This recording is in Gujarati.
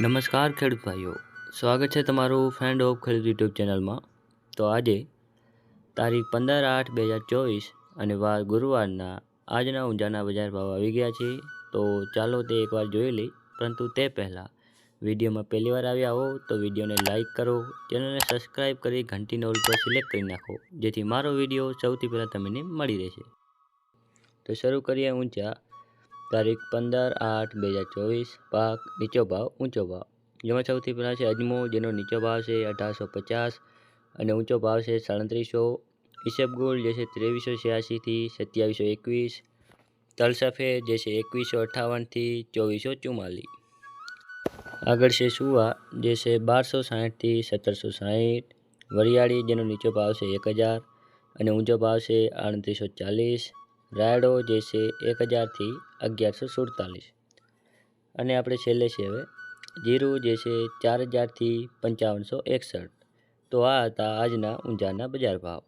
નમસ્કાર ખેડૂત ભાઈઓ, સ્વાગત છે તમારું ફ્રેન્ડ ઓફ ખેડૂત યુટ્યુબ ચેનલમાં. તો આજે તારીખ પંદર આઠ બે હજાર ચોવીસ અને વાર ગુરુવારના આજના ઊંઝાના બજાર ભાવ આવી ગયા છે. તો ચાલો તે એકવાર જોઈ લઈ પરંતુ તે પહેલાં વિડીયોમાં પહેલી વાર આવ્યા હો, તો વિડીયોને લાઇક કરો, ચેનલને સબસ્ક્રાઈબ કરી ઘંટીનો ઓલ પર સિલેક્ટ કરી નાખો, જેથી મારો વીડિયો સૌથી પહેલાં તમને મળી રહેશે. તો શરૂ કરીએ ઊંચા તારીખ પંદર આઠ બે હજાર ચોવીસ, પાક નીચો ભાવ, ઊંચો ભાવ. જેમાં સૌથી પહેલાં છે અજમો, જેનો નીચો ભાવ છે અઢારસો પચાસ અને ઊંચો ભાવ છે સાડત્રીસો. ઈસબગુલ જે છે ત્રેવીસો છ્યાસીથી સત્યાવીસો એકવીસ. તલ સફેદ જે છે એકવીસો અઠ્ઠાવનથી ચોવીસો ચુમ્માલીસ આગળ છે સુવા જે છે બારસો સાહીઠથી સત્તરસો સાહીઠ. વરિયાળી જેનો નીચો ભાવ છે એક હજાર અને ઊંચો ભાવ છે આડત્રીસો ચાલીસ. રાયડો જે છે એક હજારથી અગિયારસો સુડતાલીસ. અને આપણે છેલ્લે છે હવે, જીરું જે છે ચાર હજારથી પંચાવનસો એકસઠ. તો આ હતા આજના ઊંઝાના બજાર ભાવ.